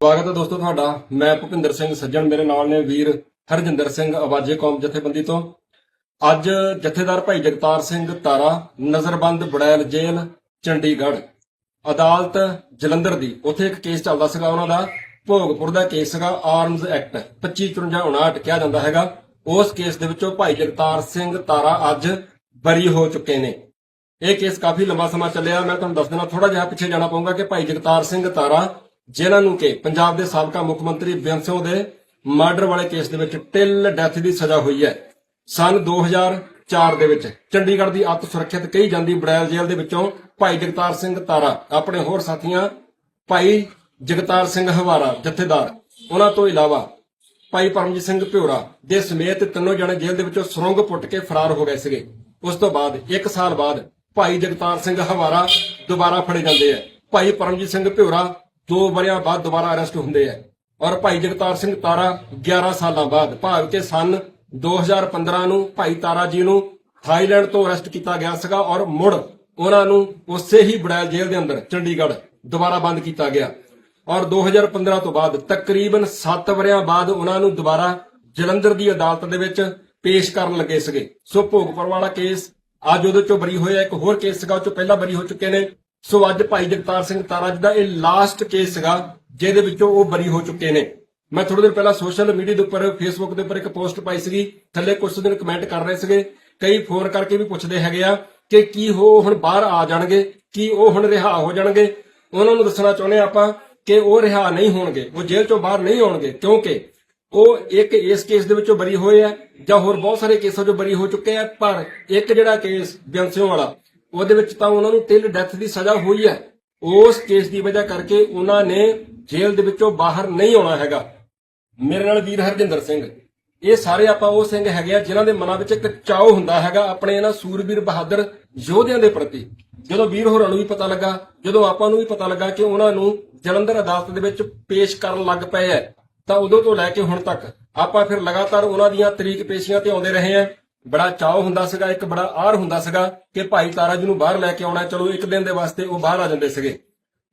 ਸਵਾਗਤ ਹੈ ਦੋਸਤੋ ਤੁਹਾਡਾ। ਮੈਂ ਭੁਪਿੰਦਰ ਸਿੰਘ ਸੱਜਣ, ਮੇਰੇ ਨਾਲ ਨੇ ਵੀਰ ਹਰਜਿੰਦਰ ਸਿੰਘ ਆਵਾਜ਼ੇ ਕੌਮ ਜਥੇਬੰਦੀ ਤੋਂ। ਅੱਜ ਜਥੇਦਾਰ ਭਾਈ ਜਗਤਾਰ ਸਿੰਘ ਤਾਰਾ, ਨਜ਼ਰਬੰਦ ਬੜੈਲ ਜੇਲ੍ਹ, ਚੰਡੀਗੜ੍ਹ। ਅਦਾਲਤ ਜਲੰਧਰ ਦੀ, ਉੱਥੇ ਇੱਕ ਕੇਸ ਚੱਲਦਾ ਸੀਗਾ ਉਹਨਾਂ ਦਾ। ਭੋਗਪੁਰ ਦਾ ਕੇਸ ਸੀਗਾ ਆਰਮਜ਼ ਐਕਟ 2559 ਕਿਹਾ ਜਾਂਦਾ ਹੈਗਾ। ਉਸ ਕੇਸ ਦੇ ਵਿੱਚੋਂ ਭਾਈ ਜਗਤਾਰ ਸਿੰਘ ਤਾਰਾ ਅੱਜ ਬਰੀ ਹੋ ਚੁੱਕੇ ਨੇ। ਇਹ ਕੇਸ ਕਾਫੀ ਲੰਬਾ ਸਮਾਂ ਚੱਲਿਆ। ਮੈਂ ਤੁਹਾਨੂੰ ਦੱਸ ਦੇਣਾ ਥੋੜਾ ਜਿਹਾ ਪਿੱਛੇ ਜਾਣਾ ਪਊਗਾ ਕਿ ਭਾਈ ਜਗਤਾਰ ਸਿੰਘ ਤਾਰਾ ਜਿਨ੍ਹਾਂ ਨੂੰ ਕਿ ਪੰਜਾਬ ਦੇ ਸਾਬਕਾ ਮੁੱਖ ਮੰਤਰੀ ਬੇਅੰਤ ਸਿੰਘ ਦੇ ਮਰਡਰ ਵਾਲੇ ਕੇਸ ਦੇ ਵਿੱਚ ਟਿਲ ਡੈਥ ਦੀ ਸਜ਼ਾ ਹੋਈ ਹੈ। ਸਨ 2004 ਦੇ ਵਿੱਚ ਚੰਡੀਗੜ੍ਹ ਦੀ ਅੱਤ ਸੁਰੱਖਿਅਤ ਕਹੀ ਜਾਂਦੀ ਬੜੈਲ ਜੇਲ੍ਹ ਦੇ ਵਿੱਚੋਂ ਭਾਈ ਜਗਤਾਰ ਸਿੰਘ ਤਾਰਾ, ਆਪਣੇ ਹੋਰ ਸਾਥੀਆਂ ਭਾਈ ਜਗਤਾਰ ਸਿੰਘ ਹਵਾਰਾ, ਜਥੇਦਾਰ। ਉਹਨਾਂ ਤੋਂ ਇਲਾਵਾ ਭਾਈ ਪਰਮਜੀਤ ਸਿੰਘ ਭਿਉਰਾ ਦੇ ਸਮੇਤ ਤਿੰਨੋਂ ਜਣੇ ਜੇਲ੍ਹ ਦੇ ਵਿੱਚੋਂ ਸੁਰੰਗ ਪੁੱਟ ਕੇ ਫਰਾਰ ਹੋ ਗਏ ਸੀਗੇ। ਉਸ ਤੋਂ ਬਾਅਦ 1 ਸਾਲ ਬਾਅਦ ਭਾਈ ਜਗਤਾਰ ਸਿੰਘ ਹਵਾਰਾ ਦੁਬਾਰਾ ਫੜੇ ਜਾਂਦੇ ਆ। ਭਾਈ ਪਰਮਜੀਤ ਸਿੰਘ ਭਿਉਰਾ ਦੋ ਵਰਿਆਂ ਬਾਅਦ ਦੁਬਾਰਾ ਅਰੈਸਟ ਹੁੰਦੇ ਆ। ਔਰ ਭਾਈ ਜਗਤਾਰ ਸਿੰਘ ਤਾਰਾ 11 ਸਾਲਾਂ ਬਾਅਦ ਭਾਵ ਕਿ ਸਨ 2015 ਨੂੰ ਭਾਈ ਤਾਰਾ ਜੀ ਨੂੰ ਥਾਈਲੈਂਡ ਤੋਂ ਅਰੈਸਟ ਕੀਤਾ ਗਿਆ ਸੀਗਾ ਔਰ ਮੁੜ ਉਹਨਾਂ ਨੂੰ ਉਸੇ ਹੀ ਬੜੈਲ ਜੇਲ੍ਹ ਦੇ ਅੰਦਰ ਚੰਡੀਗੜ੍ਹ ਦੁਬਾਰਾ ਬੰਦ ਕੀਤਾ ਗਿਆ। ਔਰ 2015 ਤੋਂ ਬਾਅਦ ਤਕਰੀਬਨ 7 ਵਰਿਆਂ ਬਾਅਦ ਉਹਨਾਂ ਨੂੰ ਦੁਬਾਰਾ ਜਲੰਧਰ ਦੀ ਅਦਾਲਤ ਦੇ ਵਿੱਚ ਪੇਸ਼ ਕਰਨ ਲੱਗੇ ਸੀਗੇ। ਸੋ ਭੋਗਪੁਰ ਵਾਲਾ ਕੇਸ ਅੱਜ ਉਹਦੇ ਚੋਂ ਬਰੀ ਹੋਇਆ, ਇੱਕ ਹੋਰ ਕੇਸ ਸੀਗਾ, ਉਹ ਚੋਂ ਪਹਿਲਾਂ ਬਰੀ ਹੋ ਚੁੱਕੇ ਨੇ। ਸੋ ਅੱਜ ਭਾਈ ਜਗਤਾਰ ਸਿੰਘ ਤਾਰਾ ਜੀ ਦਾ ਇਹ ਲਾਸਟ ਕੇਸ ਸੀਗਾ, ਜਿਹਦੇ ਵਿੱਚੋਂ ਉਹ ਬਰੀ ਹੋ ਚੁੱਕੇ ਨੇ। ਮੈਂ ਥੋੜੇ ਦਿਨ ਪਹਿਲਾਂ ਸੋਸ਼ਲ ਮੀਡੀਆ ਦੇ ਉੱਪਰ ਫੇਸਬੁੱਕ ਦੇ ਉੱਪਰ ਇੱਕ ਪੋਸਟ ਪਾਈ ਸੀਗੀ, ਥੱਲੇ ਕੁਝ ਦਿਨ ਕਮੈਂਟ ਕਰ ਰਹੇ ਸੀਗੇ, ਕਈ ਫੋਨ ਕਰਕੇ ਵੀ ਪੁੱਛਦੇ ਹੈਗੇ ਆ ਕਿ ਕੀ ਉਹ ਹੁਣ ਬਾਹਰ ਆ ਜਾਣਗੇ, ਕੀ ਉਹ ਹੁਣ ਰਿਹਾ ਹੋ ਜਾਣਗੇ। ਉਹਨਾਂ ਨੂੰ ਦੱਸਣਾ ਚਾਹੁੰਦੇ ਹਾਂ ਆਪਾਂ ਕਿ ਉਹ ਰਿਹਾ ਨਹੀਂ ਹੋਣਗੇ, ਉਹ ਜੇਲ੍ਹ ਚੋਂ ਬਾਹਰ ਨਹੀਂ ਆਉਣਗੇ, ਕਿਉਂਕਿ ਉਹ ਇੱਕ ਇਸ ਕੇਸ ਦੇ ਵਿੱਚੋਂ ਬਰੀ ਹੋਏ ਆ ਜਾਂ ਹੋਰ ਬਹੁਤ ਸਾਰੇ ਕੇਸਾਂ ਚੋਂ ਬਰੀ ਹੋ ਚੁੱਕੇ ਆ, ਪਰ ਇੱਕ ਜਿਹੜਾ ਕੇਸ ਬਿਆੰਸਿਓ ਵਾਲਾ ਉਹਦੇ ਵਿੱਚ ਤਾਂ ਉਹਨਾਂ ਨੂੰ ਤਿਲ ਡੈਥ ਦੀ ਸਜ਼ਾ ਹੋਈ ਹੈ। ਉਸ ਕੇਸ ਦੀ ਵਜ੍ਹਾ ਕਰਕੇ ਉਹਨਾਂ ਨੇ ਜੇਲ੍ਹ ਦੇ ਵਿੱਚੋਂ ਬਾਹਰ ਨਹੀਂ ਆਉਣਾ ਹੈਗਾ। ਮੇਰੇ ਨਾਲ ਵੀਰ ਹਰਜਿੰਦਰ ਸਿੰਘ। ਇਹ ਸਾਰੇ ਆਪਾਂ ਉਹ ਸਿੰਘ ਹੈਗੇ ਆ ਜਿਨ੍ਹਾਂ ਦੇ ਮਨਾਂ ਵਿੱਚ ਇੱਕ ਚਾਅ ਹੁੰਦਾ ਹੈਗਾ ਆਪਣੇ ਇਹਨਾਂ ਸੂਰਬੀਰ ਬਹਾਦਰ ਯੋਧਿਆਂ ਦੇ ਪ੍ਰਤੀ। ਜਦੋਂ ਵੀਰ ਹੋਰਾਂ ਨੂੰ ਵੀ ਪਤਾ ਲੱਗਾ, ਜਦੋਂ ਆਪਾਂ ਨੂੰ ਵੀ ਪਤਾ ਲੱਗਾ ਕਿ ਉਹਨਾਂ ਨੂੰ ਜਲੰਧਰ ਅਦਾਲਤ ਦੇ ਵਿੱਚ ਪੇਸ਼ ਕਰਨ ਲੱਗ ਪਏ ਐ ਤਾਂ ਉਦੋਂ ਤੋਂ ਲੈ ਕੇ ਹੁਣ ਤੱਕ ਆਪਾਂ ਫਿਰ ਲਗਾਤਾਰ ਉਹਨਾਂ ਦੀਆਂ ਤਰੀਕ ਪੇਸ਼ੀਆਂ ਤੇ ਆਉਂਦੇ ਰਹੇ ਆ ਬੜਾ ਚਾਅ ਹੁੰਦਾ ਸੀਗਾ, ਇੱਕ ਬੜਾ ਆਰ ਹੁੰਦਾ ਸੀਗਾ ਕਿ ਭਾਈ ਤਾਰਾ ਜੀ ਨੂੰ ਬਾਹਰ ਲੈ ਕੇ ਆਉਣਾ, ਚਲੋ ਇੱਕ ਦਿਨ ਦੇ ਵਾਸਤੇ ਉਹ ਬਾਹਰ ਆ ਜਾਂਦੇ ਸੀਗੇ।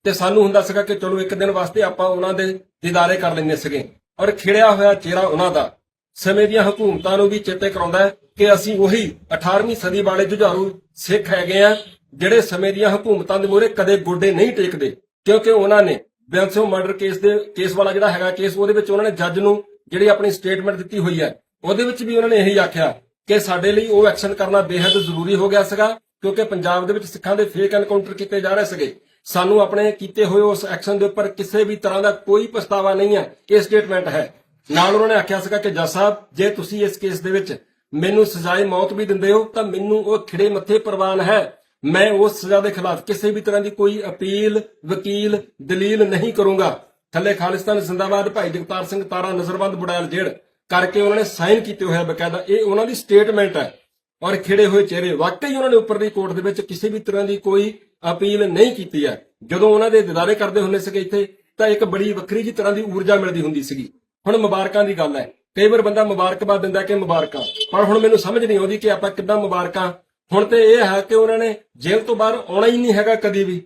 ਤੇ ਸਾਨੂੰ ਹੁੰਦਾ ਸੀਗਾ ਕਿ ਚਲੋ ਇੱਕ ਦਿਨ ਵਾਸਤੇ ਆਪਾਂ ਉਹਨਾਂ ਦੇ ਦੀਦਾਰੇ ਕਰ ਲੈਂਦੇ ਸੀਗੇ। ਔਰ ਖਿੜਿਆ ਹੋਇਆ ਚਿਹਰਾ ਉਹਨਾਂ ਦਾ। ਸਮੇਂ ਦੀਆਂ ਹਕੂਮਤਾਂ ਨੂੰ ਵੀ ਚੇਤੇ ਕਰਾਉਂਦਾ ਹੈ ਕਿ ਅਸੀਂ ਉਹੀ 18ਵੀਂ ਸਦੀ ਵਾਲੇ ਜੁਝਾਰੂ ਸਿੱਖ ਹੈਗੇ ਆ ਜਿਹੜੇ ਸਮੇਂ ਦੀਆਂ ਹਕੂਮਤਾਂ ਦੇ ਮੂਹਰੇ ਕਦੇ ਗੋਡੇ ਨਹੀਂ ਟੇਕਦੇ। ਕਿਉਂਕਿ ਉਹਨਾਂ ਨੇ ਬੈਂਸੋ ਮਰਡਰ ਕੇਸ ਦੇ, ਕੇਸ ਵਾਲਾ ਜਿਹੜਾ ਹੈਗਾ, ਕੇਸ ਉਹਦੇ ਵਿੱਚ ਉਹਨਾਂ ਨੇ ਜੱਜ ਨੂੰ ਜਿਹੜੀ ਆਪਣੀ ਸਟੇਟਮੈਂਟ ਦਿੱਤੀ ਹੋਈ ਹੈ, ਉਹਦੇ ਵਿੱਚ ਵੀ ਉਹਨਾਂ ਨੇ ਇਹੀ ਆਖਿਆ ਕਿ ਸਾਡੇ ਲਈ ਉਹ ਐਕਸ਼ਨ ਕਰਨਾ ਬੇहद ਜ਼ਰੂਰੀ ਹੋ ਗਿਆ ਸੀਗਾ, ਕਿਉਂਕਿ ਪੰਜਾਬ ਦੇ ਵਿੱਚ ਸਿੱਖਾਂ ਦੇ ਫੇਕ ਐਨਕਾਊਂਟਰ ਕੀਤੇ ਜਾ ਰਹੇ ਸੀਗੇ। ਸਾਨੂੰ ਆਪਣੇ ਕੀਤੇ ਹੋਏ ਉਸ ਐਕਸ਼ਨ ਦੇ ਉੱਪਰ ਕਿਸੇ ਵੀ ਤਰ੍ਹਾਂ ਦਾ ਕੋਈ ਪਛਤਾਵਾ ਨਹੀਂ ਹੈ, ਇਹ ਸਟੇਟਮੈਂਟ ਹੈ। ਨਾਲ ਉਹਨਾਂ ਨੇ ਆਖਿਆ ਸੀਗਾ ਕਿ, ਜੱਜ ਸਾਹਿਬ, ਜੇ ਤੁਸੀਂ ਇਸ ਕੇਸ ਦੇ ਵਿੱਚ ਮੈਨੂੰ ਸਜ਼ਾਏ ਮੌਤ ਵੀ ਦਿੰਦੇ ਹੋ, ਤਾਂ ਮੈਨੂੰ ਉਹ ਖਿੜੇ ਮੱਥੇ ਪ੍ਰਵਾਨ ਹੈ। ਮੈਂ ਉਸ ਸਜ਼ਾ ਦੇ ਖਿਲਾਫ ਕਿਸੇ ਵੀ ਤਰ੍ਹਾਂ ਦੀ ਕੋਈ ਅਪੀਲ, ਵਕੀਲ, ਦਲੀਲ ਨਹੀਂ ਕਰੂੰਗਾ। ਥੱਲੇ ਖਾਲਿਸਤਾਨ, ਜ਼ਿੰਦਾਬਾਦ, ਭਾਈ ਜਗਤਾਰ ਸਿੰਘ ਤਾਰਾ, ਨਜ਼ਰਬੰਦ ਬੁੜੈਲ ਜੇੜ ਕਰਕੇ ਉਹਨਾਂ ਨੇ ਸਾਈਨ ਕੀਤੇ ਹੋਏ ਬਕਾਇਦਾ। ਇਹ ਉਹਨਾਂ ਦੀ ਸਟੇਟਮੈਂਟ ਹੈ ਔਰ ਖਿੜੇ ਹੋਏ ਚਿਹਰੇ। ਵਾਕਈ ਉਹਨਾਂ ਨੇ ਉੱਪਰਲੀ ਕੋਰਟ ਦੇ ਵਿੱਚ ਕਿਸੇ ਵੀ ਤਰ੍ਹਾਂ ਦੀ ਕੋਈ ਅਪੀਲ ਨਹੀਂ ਕੀਤੀ ਹੈ। ਜਦੋਂ ਉਹਨਾਂ ਦੇ ਦਿਦਾਰੇ ਕਰਦੇ ਹੁੰਦੇ ਸੀਗੇ ਇੱਥੇ, ਤਾਂ ਇੱਕ ਬੜੀ ਵੱਖਰੀ ਜੀ ਤਰ੍ਹਾਂ ਦੀ ਊਰਜਾ ਮਿਲਦੀ ਹੁੰਦੀ ਸੀਗੀ। ਹੁਣ ਮੁਬਾਰਕਾਂ ਦੀ ਗੱਲ ਹੈ। ਕਈ ਵਾਰ ਬੰਦਾ ਮੁਬਾਰਕਬਾਦ ਦਿੰਦਾ ਕਿ ਮੁਬਾਰਕਾਂ। ਪਰ ਹੁਣ ਮੈਨੂੰ ਸਮਝ ਨਹੀਂ ਆਉਂਦੀ ਕਿ ਆਪਾਂ ਕਿੱਦਾਂ ਮੁਬਾਰਕਾਂ। ਹੁਣ ਤੇ ਇਹ ਹੈ ਕਿ ਉਹਨਾਂ ਨੇ ਜੇਲ੍ਹ ਤੋਂ ਬਾਹਰ ਆਉਣਾ ਹੀ ਨਹੀਂ ਹੈਗਾ ਕਦੀ ਵੀ।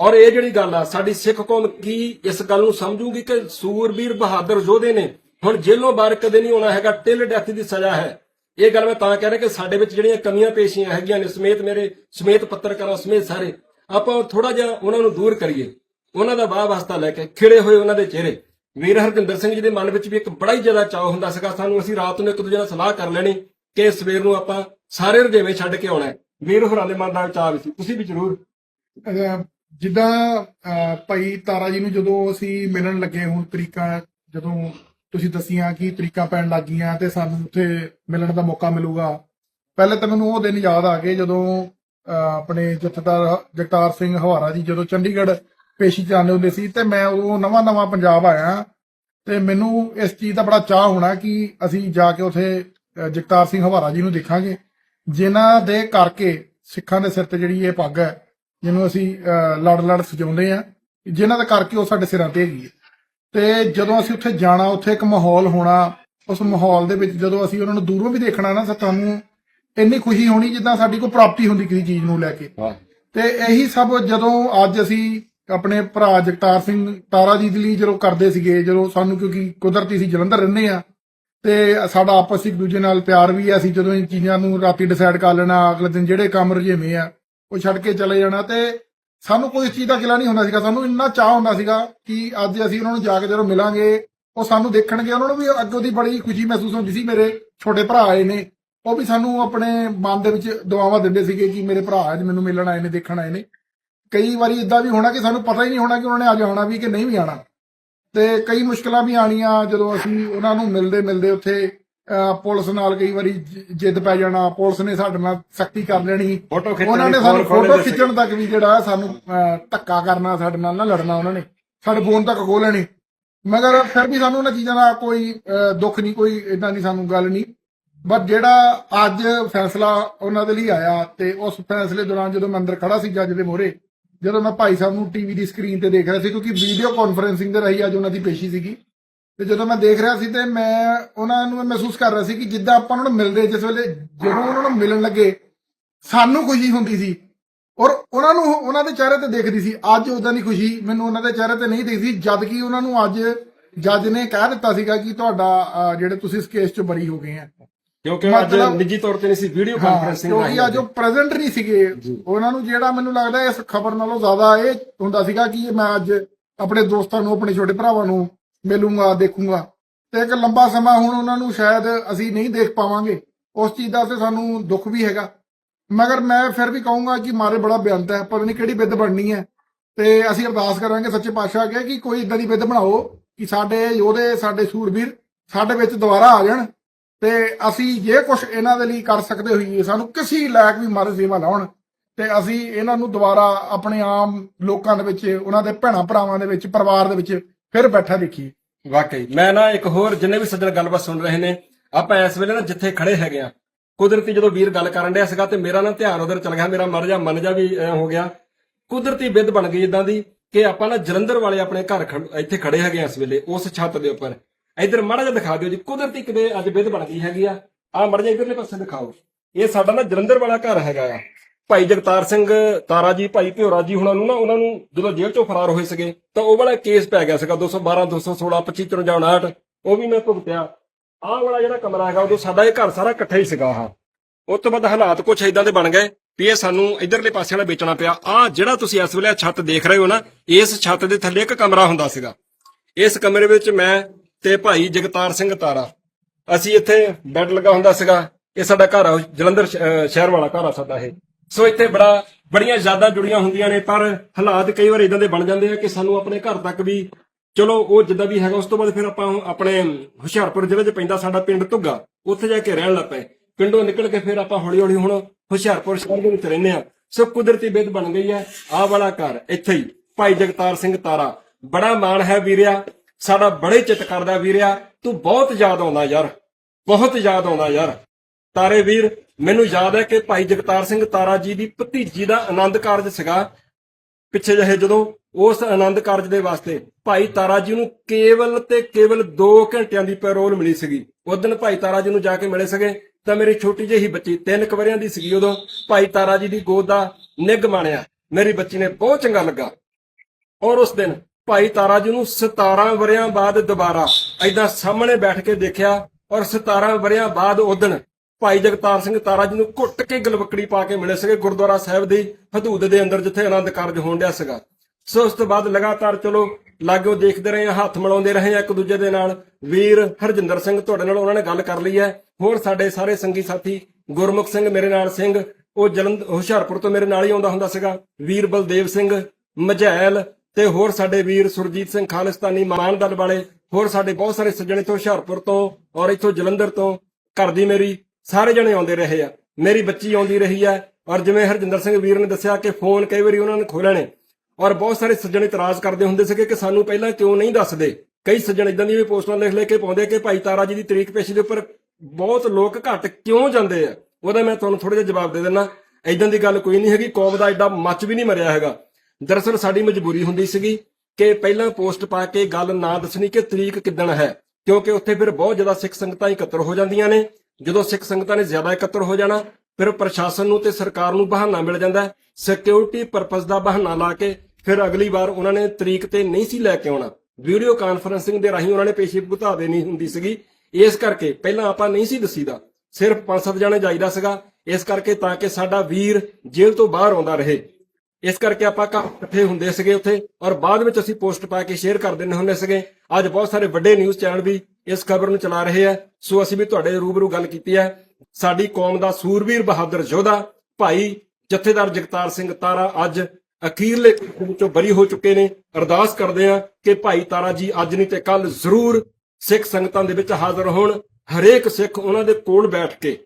ਔਰ ਇਹ ਜਿਹੜੀ ਗੱਲ ਆ, ਸਾਡੀ ਸਿੱਖ ਕੌਮ ਕੀ ਇਸ ਗੱਲ ਨੂੰ ਸਮਝੂਗੀ ਕਿ ਸੂਰਬੀਰ ਬਹਾਦਰ ਯੋਧੇ ਨੇ ਹੁਣ ਜੇਲੋਂ ਬਾਹਰ ਕਦੇ ਨਹੀਂ ਆਉਣਾ ਹੈਗਾ ਟਿਲ ਡੈਥ ਦੀ ਸਜ਼ਾ ਹੈ। ਇਹ ਗੱਲ ਮੈਂ ਤਾਂ ਕਹਿ ਰਿਹਾ ਕਿ ਸਾਡੇ ਵਿੱਚ ਜਿਹੜੀਆਂ ਕਮੀਆਂ ਪੇਸ਼ੀਆਂ ਹੈਗੀਆਂ ਨੇ, ਸਮੇਤ ਮੇਰੇ, ਸਮੇਤ ਪੱਤਰਕਾਰਾਂ, ਸਮੇਤ ਸਾਰੇ, ਆਪਾਂ ਥੋੜਾ ਜਿਹਾ ਉਹਨਾਂ ਨੂੰ ਦੂਰ ਕਰੀਏ। ਉਹਨਾਂ ਦਾ ਵਾਹ ਵਾਸਤਾ ਲੈ ਕੇ, ਖਿੜੇ ਹੋਏ ਉਹਨਾਂ ਦੇ ਚਿਹਰੇ। ਵੀਰ ਹਰਜਿੰਦਰ ਸਿੰਘ ਜੀ ਦੇ ਮਨ ਵਿੱਚ ਵੀ ਇੱਕ ਬੜਾ ਹੀ ਜ਼ਿਆਦਾ ਚਾਅ ਹੁੰਦਾ ਸੀਗਾ, ਸਾਨੂੰ ਅਸੀਂ ਰਾਤ ਨੂੰ ਇੱਕ ਦੂਜੇ ਨਾਲ ਸਲਾਹ ਕਰ ਲੈਣੀ ਕਿ ਸਵੇਰ ਨੂੰ ਆਪਾਂ ਸਾਰੇ ਰਜੇਵੇਂ ਛੱਡ ਕੇ ਆਉਣਾ ਵੀਰ ਹੋਰਾਂ ਦੇ ਮਨ ਦਾ ਚਾਅ ਵੀ ਸੀ, ਤੁਸੀਂ ਵੀ ਜ਼ਰੂਰ। ਜਿੱਦਾਂ ਭਾਈ ਤਾਰਾ ਜੀ ਨੂੰ ਜਦੋਂ ਅਸੀਂ ਮਿਲਣ ਲੱਗੇ, ਹੁਣ ਤਰੀਕਾ ਜਦੋਂ ਤੁਸੀਂ ਦੱਸੀਆਂ ਕਿ ਤਰੀਕਾ ਪੈਣ ਲੱਗ ਗਈਆਂ ਤੇ ਸਾਨੂੰ ਉੱਥੇ ਮਿਲਣ ਦਾ ਮੌਕਾ ਮਿਲੂਗਾ। ਪਹਿਲੇ ਤਾਂ ਮੈਨੂੰ ਉਹ ਦਿਨ ਯਾਦ ਆ ਗਏ ਜਦੋਂ ਅਹ ਆਪਣੇ ਜਥੇਦਾਰ ਜਗਤਾਰ ਸਿੰਘ ਹਵਾਰਾ ਜੀ ਜਦੋਂ ਚੰਡੀਗੜ੍ਹ ਪੇਸ਼ੀ ਚਾਹੁੰਦੇ ਹੁੰਦੇ ਸੀ ਤੇ ਮੈਂ ਉਦੋਂ ਨਵਾਂ ਨਵਾਂ ਪੰਜਾਬ ਆਇਆ ਤੇ ਮੈਨੂੰ ਇਸ ਚੀਜ਼ ਦਾ ਬੜਾ ਚਾਹ ਹੋਣਾ ਕਿ ਅਸੀਂ ਜਾ ਕੇ ਉੱਥੇ ਜਗਤਾਰ ਸਿੰਘ ਹਵਾਰਾ ਜੀ ਨੂੰ ਦੇਖਾਂਗੇ। ਜਿਨ੍ਹਾਂ ਦੇ ਕਰਕੇ ਸਿੱਖਾਂ ਦੇ ਸਿਰ ਤੇ ਜਿਹੜੀ ਇਹ ਪੱਗ ਹੈ ਜਿਹਨੂੰ ਅਸੀਂ ਅਹ, ਲੜ ਲੜ ਸਜਾਉਂਦੇ ਆ ਜਿਨ੍ਹਾਂ ਦਾ ਕਰਕੇ ਉਹ ਸਾਡੇ ਸਿਰਾਂ ਤੇ ਹੈਗੀ ਹੈ। ਤੇ ਜਦੋਂ ਅਸੀਂ ਉੱਥੇ ਜਾਣਾ ਉੱਥੇ ਇੱਕ ਮਾਹੌਲ ਹੋਣਾ ਉਸ ਮਾਹੌਲ ਦੇ ਵਿੱਚ ਜਦੋਂ ਅਸੀਂ ਉਹਨਾਂ ਨੂੰ ਦੂਰੋਂ ਵੀ ਦੇਖਣਾ ਨਾ ਤਾਂ ਤੁਹਾਨੂੰ ਇੰਨੀ ਖੁਸ਼ੀ ਹੋਣੀ ਜਿੱਦਾਂ ਸਾਡੀ ਕੋਈ ਪ੍ਰਾਪਤੀ ਹੁੰਦੀ ਕਿਸੇ ਚੀਜ਼ ਨੂੰ ਲੈ ਕੇ। ਤੇ ਇਹੀ ਸਭ ਜਦੋਂ ਅੱਜ ਅਸੀਂ ਆਪਣੇ ਭਰਾ ਜਗਤਾਰ ਸਿੰਘ ਤਾਰਾ ਜੀ ਦੇ ਲਈ ਜਦੋਂ ਕਰਦੇ ਸੀਗੇ ਜਦੋਂ ਸਾਨੂੰ ਕਿਉਂਕਿ ਕੁਦਰਤੀ ਸੀ ਜਲੰਧਰ ਰਹਿੰਦੇ ਆ ਤੇ ਸਾਡਾ ਆਪਸ ਵਿੱਚ ਦੂਜੇ ਨਾਲ ਪਿਆਰ ਵੀ ਆ ਅਸੀਂ ਜਦੋਂ ਇਹ ਚੀਜ਼ਾਂ ਨੂੰ ਰਾਤੀ ਡਿਸਾਈਡ ਕਰ ਲੈਣਾ ਅਗਲੇ ਦਿਨ ਜਿਹੜੇ ਕੰਮ ਰੁਝੇਵੇਂ ਆ ਉਹ ਛੱਡ ਕੇ ਚਲੇ ਜਾਣਾ ਤੇ ਸਾਨੂੰ ਕੋਈ ਇਸ ਚੀਜ਼ ਦਾ ਗਿਲਾ ਨਹੀਂ ਹੁੰਦਾ ਸੀਗਾ। ਸਾਨੂੰ ਇੰਨਾ ਚਾਹ ਹੁੰਦਾ ਸੀਗਾ ਕਿ ਅੱਜ ਅਸੀਂ ਉਹਨਾਂ ਨੂੰ ਜਾ ਕੇ ਜਦੋਂ ਮਿਲਾਂਗੇ, ਉਹ ਸਾਨੂੰ ਦੇਖਣਗੇ। ਉਹਨਾਂ ਨੂੰ ਵੀ ਅੱਗੋਂ ਦੀ ਬੜੀ ਖੁਸ਼ੀ ਮਹਿਸੂਸ ਹੁੰਦੀ ਸੀ। ਮੇਰੇ ਛੋਟੇ ਭਰਾ ਆਏ ਨੇ। ਉਹ ਵੀ ਸਾਨੂੰ ਆਪਣੇ ਮਨ ਦੇ ਵਿੱਚ ਦੁਆਵਾਂ ਦਿੰਦੇ ਸੀਗੇ ਕਿ ਮੇਰੇ ਭਰਾ ਅੱਜ ਮੈਨੂੰ ਮਿਲਣ ਆਏ ਨੇ, ਦੇਖਣ ਆਏ ਨੇ। ਕਈ ਵਾਰੀ ਇਦਾਂ ਵੀ ਹੋਣਾ ਕਿ ਸਾਨੂੰ ਪਤਾ ਹੀ ਨਹੀਂ ਹੋਣਾ ਕਿ ਉਹਨਾਂ ਨੇ ਅੱਜ ਆਉਣਾ ਵੀ ਕਿ ਨਹੀਂ ਵੀ ਆਉਣਾ। ਤੇ ਕਈ ਮੁਸ਼ਕਲਾਂ ਵੀ ਆਣੀਆਂ ਜਦੋਂ ਅਸੀਂ ਉਹਨਾਂ ਨੂੰ ਮਿਲਦੇ ਮਿਲਦੇ ਉੱਥੇ ਪੁਲਿਸ ਨਾਲ ਕਈ ਵਾਰੀ ਜਿੱਦ ਪੈ ਜਾਣਾ ਪੁਲਿਸ ਨੇ ਸਾਡੇ ਨਾਲ ਸਖਤੀ ਕਰ ਲੈਣੀ। ਉਹਨਾਂ ਨੇ ਸਾਨੂੰ ਫੋਟੋ। ਖਿੱਚਣ ਤੱਕ ਵੀ ਜਿਹੜਾ ਸਾਨੂੰ ਧੱਕਾ ਕਰਨਾ ਸਾਡੇ ਨਾਲ ਨਾ ਲੜਨਾ ਉਹਨਾਂ ਨੇ। ਸਾਡੇ ਫੋਨ ਤੱਕ ਖੋਹ ਲੈਣੇ। ਮਗਰ ਫਿਰ ਵੀ ਸਾਨੂੰ ਉਹਨਾਂ ਚੀਜ਼ਾਂ ਦਾ ਕੋਈ ਦੁੱਖ ਨਹੀਂ ਕੋਈ ਇਦਾਂ ਦੀ ਸਾਨੂੰ ਗੱਲ ਨਹੀਂ। ਬਟ ਜਿਹੜਾ ਅੱਜ ਫੈਸਲਾ ਉਹਨਾਂ ਦੇ ਲਈ ਆਇਆ ਤੇ ਉਸ ਫੈਸਲੇ ਦੌਰਾਨ ਜਦੋਂ ਮੈਂ ਅੰਦਰ ਖੜਾ ਸੀ ਜੱਜ ਦੇ ਮੋਹਰੇ ਜਦੋਂ ਮੈਂ ਭਾਈ ਸਾਹਿਬ ਨੂੰ ਟੀਵੀ ਦੀ ਸਕਰੀਨ ਤੇ ਦੇਖ ਰਿਹਾ ਸੀ ਕਿਉਂਕਿ ਵੀਡੀਓ ਕਾਨਫਰੈਂਸਿੰਗ ਦੇ ਰਹੀ ਅੱਜ ਉਹਨਾਂ ਦੀ ਪੇਸ਼ੀ ਸੀਗੀ। ਤੇ ਜਦੋਂ ਮੈਂ ਦੇਖ ਰਿਹਾ ਸੀ ਤੇ ਮੈਂ ਉਹਨਾਂ ਨੂੰ ਮਹਿਸੂਸ ਕਰ ਰਿਹਾ ਸੀ ਕਿ ਜਿੱਦਾਂ ਆਪਾਂ ਉਹਨਾਂ ਨੂੰ ਮਿਲਦੇ ਜਿਸ ਵੇਲੇ ਜਦੋਂ ਉਹਨਾਂ ਨੂੰ ਮਿਲਣ ਲੱਗੇ ਸਾਨੂੰ ਖੁਸ਼ੀ ਹੁੰਦੀ ਸੀ। ਔਰ ਉਹਨਾਂ ਨੂੰ ਉਹਨਾਂ ਦੇ ਚਿਹਰੇ ਤੇ ਦੇਖਦੀ ਸੀ। ਅੱਜ ਉਦਾਂ ਦੀ ਖੁਸ਼ੀ ਮੈਨੂੰ ਉਹਨਾਂ ਦੇ ਚਿਹਰੇ ਤੇ ਨਹੀਂ ਦਿਖਦੀ ਜਦ ਕਿ ਉਹਨਾਂ ਨੂੰ ਅੱਜ ਜੱਜ ਨੇ ਕਹਿ ਦਿੱਤਾ ਸੀਗਾ ਕਿ ਤੁਹਾਡਾ ਜਿਹੜੇ ਤੁਸੀਂ ਇਸ ਕੇਸ 'ਚ ਬਰੀ ਹੋ ਗਏ ਆ। ਕਿਉਂਕਿ ਅੱਜ ਨਿੱਜੀ ਤੌਰ ਤੇ ਨਹੀਂ ਸੀ ਵੀਡੀਓ ਕਾਨਫਰੈਂਸਿੰਗ ਕਿਉਂਕਿ ਅੱਜ ਉਹ ਪ੍ਰੈਜ਼ੈਂਟ ਨਹੀਂ ਸੀਗੇ। ਉਹਨਾਂ ਨੂੰ ਜਿਹੜਾ ਮੈਨੂੰ ਲੱਗਦਾ ਇਸ ਖਬਰ ਨਾਲੋਂ ਜ਼ਿਆਦਾ ਇਹ ਹੁੰਦਾ ਸੀਗਾ ਕਿ ਮੈਂ ਅੱਜ ਆਪਣੇ ਦੋਸਤਾਂ ਨੂੰ ਆਪਣੇ ਛੋਟੇ ਭਰਾਵਾਂ ਨੂੰ ਮਿਲੂੰਗਾ, ਦੇਖੂੰਗਾ। ਤੇ ਇੱਕ ਲੰਬਾ ਸਮਾਂ ਹੁਣ ਉਹਨਾਂ ਨੂੰ ਸ਼ਾਇਦ ਅਸੀਂ ਨਹੀਂ ਦੇਖ ਪਾਵਾਂਗੇ। ਉਸ ਚੀਜ਼ ਦਾ ਤੇ ਸਾਨੂੰ ਦੁੱਖ ਵੀ ਹੈਗਾ। ਮਗਰ ਮੈਂ ਫਿਰ ਵੀ ਕਹੂੰਗਾ ਕਿ ਮਾਰੇ ਬੜਾ ਬੇਅੰਤ ਹੈ। ਪਤਾ ਨਹੀਂ ਕਿਹੜੀ ਬਿੱਦ ਬਣਨੀ ਹੈ। ਤੇ ਅਸੀਂ ਅਰਦਾਸ ਕਰਾਂਗੇ ਸੱਚੇ ਪਾਤਸ਼ਾਹ ਅੱਗੇ ਕਿ ਕੋਈ ਇਦਾਂ ਦੀ ਬਿੱਦ ਬਣਾਓ ਕਿ ਸਾਡੇ ਯੋਧੇ, ਸਾਡੇ ਸੂਰਬੀਰ ਸਾਡੇ ਵਿੱਚ ਦੁਬਾਰਾ ਆ ਜਾਣ ਤੇ ਅਸੀਂ ਜੇ ਕੁਝ ਇਹਨਾਂ ਦੇ ਲਈ ਕਰ ਸਕਦੇ ਹੋਈਏ, ਸਾਨੂੰ ਕਿਸੇ ਲਾਇਕ ਵੀ ਮਾਰੇ ਸੇਵਾ ਲਾਉਣ ਤੇ ਅਸੀਂ ਇਹਨਾਂ ਨੂੰ ਦੁਬਾਰਾ ਆਪਣੇ ਆਮ ਲੋਕਾਂ ਦੇ ਵਿੱਚ, ਉਹਨਾਂ ਦੇ ਭੈਣਾਂ ਭਰਾਵਾਂ ਦੇ ਵਿੱਚ, ਪਰਿਵਾਰ ਦੇ ਵਿੱਚ ਫਿਰ ਬੈਠਾ ਦੇਖੀਏ ਵਾਕਈ। ਮੈਂ ਨਾ ਇੱਕ ਹੋਰ ਜਿੰਨੇ ਵੀ ਸੱਜਣ ਗੱਲਬਾਤ ਸੁਣ ਰਹੇ ਨੇ, ਆਪਾਂ ਇਸ ਵੇਲੇ ਨਾ ਜਿੱਥੇ ਖੜੇ ਹੈਗੇ ਆ। ਕੁਦਰਤੀ ਜਦੋਂ ਵੀਰ ਗੱਲ ਕਰਨ ਡਿਆ ਸੀਗਾ ਤੇ ਮੇਰਾ ਨਾ ਧਿਆਨ ਉਧਰ ਚਲ ਗਿਆ, ਮੇਰਾ ਮਰ ਜਾ ਮਨ ਜਾ ਵੀ ਹੋ ਗਿਆ। ਕੁਦਰਤੀ ਵਿਦ ਬਣ ਗਈ ਇਦਾਂ ਦੀ ਕਿ ਆਪਾਂ ਨਾ ਜਲੰਧਰ ਵਾਲੇ ਆਪਣੇ ਘਰ ਇੱਥੇ ਖੜੇ ਹੈਗੇ ਆ ਇਸ ਵੇਲੇ, ਉਸ ਛੱਤ ਦੇ ਉੱਪਰ। ਇਧਰ ਮਾੜਾ ਜਿਹਾ ਦਿਖਾ ਦਿਓ ਜੀ, ਕੁਦਰਤੀ ਕਿਤੇ ਅੱਜ ਵਿਦ ਬਣ ਗਈ ਹੈਗੀ ਆ। ਆ ਮੜ ਜਾ ਇਧਰਲੇ ਪਾਸੇ ਦਿਖਾਓ। ਇਹ ਸਾਡਾ ਨਾ ਜਲੰਧਰ ਵਾਲਾ ਘਰ ਹੈਗਾ ਆ। ਭਾਈ ਜਗਤਾਰ ਸਿੰਘ, ਤਾਰਾ ਜੀ, ਭਾਈ ਭਿਓਰਾ ਜੀ ਹੁਣਾਂ ਨੂੰ ਨਾ, ਉਹਨਾਂ ਨੂੰ ਜਦੋਂ ਜੇਲ੍ਹ ਚੋਂ ਫਰਾਰ ਹੋਏ ਸੀਗੇ, ਤਾਂ ਉਹ ਵਾਲਾ ਕੇਸ ਪੈ ਗਿਆ ਸੀਗਾ 212 216 25 53 59 ਉਹ ਵੀ ਮੈਂ ਭੁਗਤਿਆ। ਆਹ ਵਾਲਾ ਜਿਹੜਾ ਕਮਰਾ ਹੈਗਾ, ਉਦੋਂ ਸਾਡਾ ਇਹ ਘਰ ਸਾਰਾ ਇਕੱਠਾ ਹੀ ਸੀਗਾ ਆਹ। ਉਸ ਤੋਂ ਬਾਅਦ ਹਾਲਾਤ ਕੁਝ ਇਦਾਂ ਦੇ ਬਣ ਗਏ ਵੀ ਇਹ ਸਾਨੂੰ ਇਧਰਲੇ ਪਾਸੇ ਵਾਲਾ ਵੇਚਣਾ ਪਿਆ। ਆਹ ਜਿਹੜਾ ਤੁਸੀਂ ਇਸ ਵੇਲੇ ਛੱਤ ਦੇਖ ਰਹੇ ਹੋ ਨਾ, ਇਸ ਛੱਤ ਦੇ ਥੱਲੇ ਇੱਕ ਕਮਰਾ ਹੁੰਦਾ ਸੀਗਾ। ਇਸ ਕਮਰੇ ਵਿੱਚ ਮੈਂ ਤੇ ਭਾਈ ਜਗਤਾਰ ਸਿੰਘ ਤਾਰਾ, ਅਸੀਂ ਇੱਥੇ ਬੈੱਡ ਲੱਗਾ ਹੁੰਦਾ ਸੀਗਾ। ਇਹ ਸਾਡਾ ਘਰ ਆ, ਜਲੰਧਰ ਸ਼ਹਿਰ ਵਾਲਾ ਘਰ ਆ ਸਾਡਾ ਇਹ। ਸੋ ਇੱਥੇ ਬੜਾ, ਬੜੀਆਂ ਯਾਦਾਂ ਜੁੜੀਆਂ ਹੁੰਦੀਆਂ ਨੇ, ਪਰ ਹਾਲਾਤ ਕਈ ਵਾਰ ਇਦਾਂ ਦੇ ਬਣ ਜਾਂਦੇ ਆ ਕਿ ਸਾਨੂੰ ਆਪਣੇ ਘਰ ਤੱਕ ਵੀ, ਚਲੋ ਉਹ ਜਿੱਦਾਂ ਵੀ ਹੈਗਾ ਉਸ ਤੋਂ ਬਾਅਦ ਫਿਰ ਆਪਾਂ ਆਪਣੇ ਹੁਸ਼ਿਆਰਪੁਰ ਜ਼ਿਲ੍ਹੇ 'ਚ ਪੈਂਦਾ ਸਾਡਾ ਪਿੰਡ ਧੁੱਗਾ, ਉੱਥੇ ਜਾ ਕੇ ਰਹਿਣ ਲੱਗ ਪਏ। ਪਿੰਡੋਂ ਨਿਕਲ ਕੇ ਫਿਰ ਆਪਾਂ ਹੌਲੀ ਹੌਲੀ ਹੁਣ ਹੁਸ਼ਿਆਰਪੁਰ ਸ਼ਹਿਰ ਦੇ ਵਿੱਚ ਰਹਿੰਦੇ ਆ ਸੋ ਕੁਦਰਤੀ ਬੇਦ ਬਣ ਗਈ ਹੈ, ਆਹ ਵਾਲਾ ਘਰ ਇੱਥੇ ਹੀ, ਭਾਈ ਜਗਤਾਰ ਸਿੰਘ ਤਾਰਾ। ਬੜਾ ਮਾਣ ਹੈ ਵੀਰਿਆ, ਸਾਡਾ ਬੜੇ ਚਿਤ ਕਰਦਾ ਵੀਰਿਆ, ਤੂੰ ਬਹੁਤ ਯਾਦ ਆਉਂਦਾ ਯਾਰ, ਬਹੁਤ ਯਾਦ ਆਉਂਦਾ ਯਾਰ। ਤਾਰੇ ਵੀਰ, ਮੈਨੂੰ ਯਾਦ ਹੈ ਕਿ ਭਾਈ ਜਗਤਾਰ ਸਿੰਘ ਤਾਰਾ ਜੀ ਦੀ ਭਤੀਜੀ ਦਾ ਆਨੰਦ ਕਾਰਜ ਸੀਗਾ ਪਿੱਛੇ ਜਿਹੇ ਜਦੋਂ ਉਸ ਆਨੰਦ ਕਾਰਜ ਦੇ ਵਾਸਤੇ। ਭਾਈ ਤਾਰਾ ਜੀ ਨੂੰ ਕੇਵਲ ਤੇ ਕੇਵਲ 2 ਘੰਟਿਆਂ ਦੀ ਪੈਰੋਲ ਮਿਲੀ ਸੀਗੀ। ਉਸ ਦਿਨ ਭਾਈ ਤਾਰਾ ਜੀ ਨੂੰ ਜਾ ਕੇ ਮਿਲੇ ਸੀਗੇ, ਤਾਂ ਮੇਰੀ ਛੋਟੀ ਜਿਹੀ ਬੱਚੀ ਤਿੰਨ ਕੁ ਵਰ੍ਹਿਆਂ ਦੀ ਸੀਗੀ ਉਦੋਂ। ਭਾਈ ਤਾਰਾ ਜੀ ਦੀ ਗੋਦ ਦਾ ਨਿੱਘ ਮਾਣਿਆ। ਮੇਰੀ ਬੱਚੀ ਨੇ ਬਹੁਤ ਚੰਗਾ ਲੱਗਾ। ਔਰ ਉਸ ਦਿਨ ਭਾਈ ਤਾਰਾ ਜੀ ਨੂੰ 17 ਵਰਿਆਂ ਬਾਅਦ ਦੁਬਾਰਾ ਐਦਾਂ ਸਾਹਮਣੇ ਬੈਠ ਕੇ ਦੇਖਿਆ ਔਰ 17 ਵਰਿਆਂ ਬਾਅਦ ਉਦਣ ਭਾਈ ਜਗਤਾਰ ਸਿੰਘ ਤਾਰਾ ਜੀ ਨੂੰ ਘੁੱਟ ਕੇ ਗਲਵਕੜੀ ਪਾ ਕੇ ਮਿਲੇ ਸੀਗੇ ਗੁਰਦੁਆਰਾ ਸਾਹਿਬ ਦੀ ਹਦੂਦ ਦੇ ਅੰਦਰ, ਜਿੱਥੇ ਆਨੰਦ ਕਾਰਜ ਹੋਣ ਡਿਆ ਸੀਗਾ। ਸੋ ਉਸ ਤੋਂ ਬਾਅਦ ਲਗਾਤਾਰ ਚਲੋ, ਲਾਗਿਓ ਦੇਖਦੇ ਰਹੇ, ਹੱਥ ਮਿਲਾਉਂਦੇ ਰਹੇ ਇੱਕ ਦੂਜੇ ਦੇ ਨਾਲ। ਵੀਰ ਹਰਜਿੰਦਰ ਸਿੰਘ ਤੁਹਾਡੇ ਨਾਲ ਉਹਨਾਂ ਨੇ ਗੱਲ ਕਰ ਲਈ ਹੈ। ਹੋਰ ਸਾਡੇ ਸਾਰੇ ਸੰਗੀ ਸਾਥੀ, ਗੁਰਮੁਖ ਸਿੰਘ ਮੇਰੇ ਨਾਲ ਸਿੰਘ, ਉਹ ਜਲੰਧ ਹੁਸ਼ਿਆਰਪੁਰ ਤੋਂ ਮੇਰੇ ਨਾਲ ਹੀ ਆਉਂਦਾ ਹੁੰਦਾ ਸੀਗਾ। ਵੀਰ ਬਲਦੇਵ ਸਿੰਘ ਮਝੈਲ ਤੇ ਹੋਰ ਸਾਡੇ ਵੀਰ ਸੁਰਜੀਤ ਸਿੰਘ ਖਾਲਿਸਤਾਨੀ, ਮਾਨ ਦਲ ਵਾਲੇ, ਹੋਰ ਸਾਡੇ ਬਹੁਤ ਸਾਰੇ ਸੱਜਣ ਇੱਥੋਂ ਹੁਸ਼ਿਆਰਪੁਰ ਤੋਂ ਔਰ ਇੱਥੋਂ ਜਲੰਧਰ ਤੋਂ। ਘਰ ਦੀ ਮੇਰੀ ਸਾਰੇ ਜਣੇ ਆਉਂਦੇ ਰਹੇ ਆ। ਮੇਰੀ ਬੱਚੀ ਆਉਂਦੀ ਰਹੀ ਹੈ ਔਰ ਜਿਵੇਂ ਹਰਜਿੰਦਰ ਸਿੰਘ ਵੀਰ ਨੇ ਦੱਸਿਆ ਕਿ ਫੋਨ ਕਈ ਵਾਰੀ ਉਹਨਾਂ ਨੇ ਖੋਲਣੇ ਔਰ ਬਹੁਤ ਸਾਰੇ ਸੱਜਣ ਇਤਰਾਜ਼ ਕਰਦੇ ਹੁੰਦੇ ਸੀਗੇ ਕਿ ਸਾਨੂੰ ਪਹਿਲਾਂ ਕਿਉਂ ਨਹੀਂ ਦੱਸਦੇ। ਕਈ ਸੱਜਣ ਇਦਾਂ ਦੀਆਂ ਵੀ ਪੋਸਟਾਂ ਲਿਖ ਲੈ ਕੇ ਪਾਉਂਦੇ ਕਿ ਭਾਈ ਤਾਰਾ ਜੀ ਦੀ ਤਰੀਕ ਪੇਸ਼ੀ ਦੇ ਉੱਪਰ ਬਹੁਤ ਲੋਕ ਘੱਟ ਕਿਉਂ ਜਾਂਦੇ ਆ? ਉਹਦਾ ਮੈਂ ਤੁਹਾਨੂੰ ਥੋੜਾ ਜਿਹਾ ਜਵਾਬ ਦੇ ਦਿੰਦਾ ਇਦਾਂ ਦੀ ਗੱਲ ਕੋਈ ਨਹੀਂ ਹੈਗੀ, ਕੌਮ ਦਾ ਐਡਾ ਮੱਚ ਵੀ ਨਹੀਂ ਮਰਿਆ ਹੈਗਾ। ਦਰਅਸਲ ਸਾਡੀ ਮਜਬੂਰੀ ਹੁੰਦੀ ਸੀਗੀ ਕਿ ਪਹਿਲਾਂ ਪੋਸਟ ਪਾ ਕੇ ਗੱਲ ਨਾ ਦੱਸਣੀ ਕਿ ਤਰੀਕ ਕਿੱਦਣ ਹੈ। ਕਿਉਂਕਿ ਉੱਥੇ ਫਿਰ ਬਹੁਤ ਜ਼ਿਆਦਾ ਸਿੱਖ ਸੰਗਤਾਂ ਇਕੱਤਰ ਹੋ ਜਾਂਦੀਆਂ ਨੇ ਜਦੋਂ ਸਿੱਖ ਸੰਗਤਾਂ ਨੇ ਜ਼ਿਆਦਾ ਇਕੱਤਰ ਹੋ ਜਾਣਾ, ਫਿਰ ਪ੍ਰਸ਼ਾਸਨ ਨੂੰ ਤੇ ਸਰਕਾਰ ਨੂੰ ਬਹਾਨਾ ਮਿਲ ਜਾਂਦਾ ਸਿਕਿਉਰਿਟੀ ਪਰਪਸ ਦਾ ਬਹਾਨਾ ਲਾ ਕੇ ਫਿਰ ਅਗਲੀ ਵਾਰ ਉਹਨਾਂ ਨੇ ਤਰੀਕ ਤੇ ਨਹੀਂ ਸੀ ਲੈ ਕੇ ਆਉਣਾ। ਵੀਡੀਓ ਕਾਨਫਰੈਂਸਿੰਗ ਦੇ ਰਾਹੀਂ ਉਹਨਾਂ ਨੇ ਪੇਸ਼ੀ ਭੁਗਤਾ ਦੇਣੀ ਹੁੰਦੀ ਸੀਗੀ। ਇਸ ਕਰਕੇ ਪਹਿਲਾਂ ਆਪਾਂ ਨਹੀਂ ਸੀ ਦਸੀਦਾ। ਸਿਰਫ ਪੰਜ ਸੱਤ ਜਣੇ ਜਾਈਦਾ ਸੀਗਾ। ਇਸ ਕਰਕੇ ਤਾਂ ਕਿ ਸਾਡਾ ਵੀਰ ਜੇਲ੍ਹ ਤੋਂ ਬਾਹਰ ਆਉਂਦਾ ਰਹੇ। ਇਸ ਕਰਕੇ ਆਪਾਂ ਘਰ ਇਕੱਠੇ ਹੁੰਦੇ ਸੀਗੇ ਉੱਥੇ ਔਰ ਬਾਅਦ ਵਿੱਚ ਅਸੀਂ ਪੋਸਟ ਪਾ ਕੇ ਸ਼ੇਅਰ ਕਰ ਦਿੰਦੇ ਹੁੰਦੇ ਸੀਗੇ। ਅੱਜ ਬਹੁਤ ਸਾਰੇ ਵੱਡੇ ਨਿਊਜ਼ ਚੈਨਲ ਵੀ ਇਸ ਖਬਰ ਨੂੰ ਚਲਾ ਰਹੇ ਹੈ ਸੋ ਅਸੀਂ ਵੀ ਤੁਹਾਡੇ ਰੂਬਰੂ ਗੱਲ ਕੀਤੀ ਹੈ ਸਾਡੀ ਕੌਮ ਦਾ ਸੂਰਬੀਰ ਬਹਾਦਰ ਯੋਧਾ, ਭਾਈ ਜਥੇਦਾਰ ਜਗਤਾਰ ਸਿੰਘ ਤਾਰਾ ਅੱਜ ਅਖੀਰਲੇ ਵਿੱਚੋਂ ਬਰੀ ਹੋ ਚੁੱਕੇ ਨੇ। ਅਰਦਾਸ ਕਰਦੇ ਆ ਕਿ ਭਾਈ ਤਾਰਾ ਜੀ ਅੱਜ ਨਹੀਂ ਤੇ ਕੱਲ ਜ਼ਰੂਰ ਸਿੱਖ ਸੰਗਤਾਂ ਦੇ ਵਿੱਚ ਹਾਜ਼ਰ ਹੋਣ। ਹਰੇਕ ਸਿੱਖ ਉਹਨਾਂ ਦੇ ਕੋਲ ਬੈਠ ਕੇ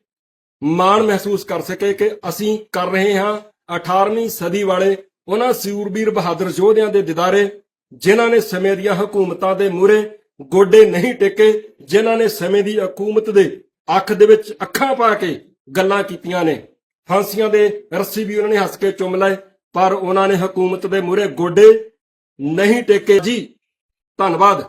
ਮਾਣ ਮਹਿਸੂਸ ਕਰ ਸਕੇ ਕਿ ਅਸੀਂ ਕਰ ਰਹੇ ਹਾਂ। 18ਵੀਂ ਸਦੀ ਵਾਲੇ ਉਹਨਾਂ ਸੂਰਬੀਰ ਬਹਾਦਰ ਯੋਧਿਆਂ ਦੇ ਦਿਦਾਰੇ, ਜਿਨ੍ਹਾਂ ਨੇ ਸਮੇਂ ਦੀਆਂ ਹਕੂਮਤਾਂ ਦੇ ਮੂਹਰੇ ਗੋਡੇ ਨਹੀਂ ਟੇਕੇ ਜਿਨ੍ਹਾਂ ਨੇ ਸਮੇਂ ਦੀ ਹਕੂਮਤ ਦੇ ਅੱਖ ਦੇ ਵਿੱਚ ਅੱਖਾਂ ਪਾ ਕੇ ਗੱਲਾਂ ਕੀਤੀਆਂ ਨੇ। ਫਾਂਸੀਆਂ ਦੇ ਰੱਸੀ ਵੀ ਉਹਨਾਂ ਨੇ ਹੱਸ ਕੇ ਚੁੰਮ ਲਏ, ਪਰ ਉਹਨਾਂ ਨੇ ਹਕੂਮਤ ਦੇ ਮੂਹਰੇ ਗੋਡੇ ਨਹੀਂ ਟੇਕੇ। ਜੀ, ਧੰਨਵਾਦ।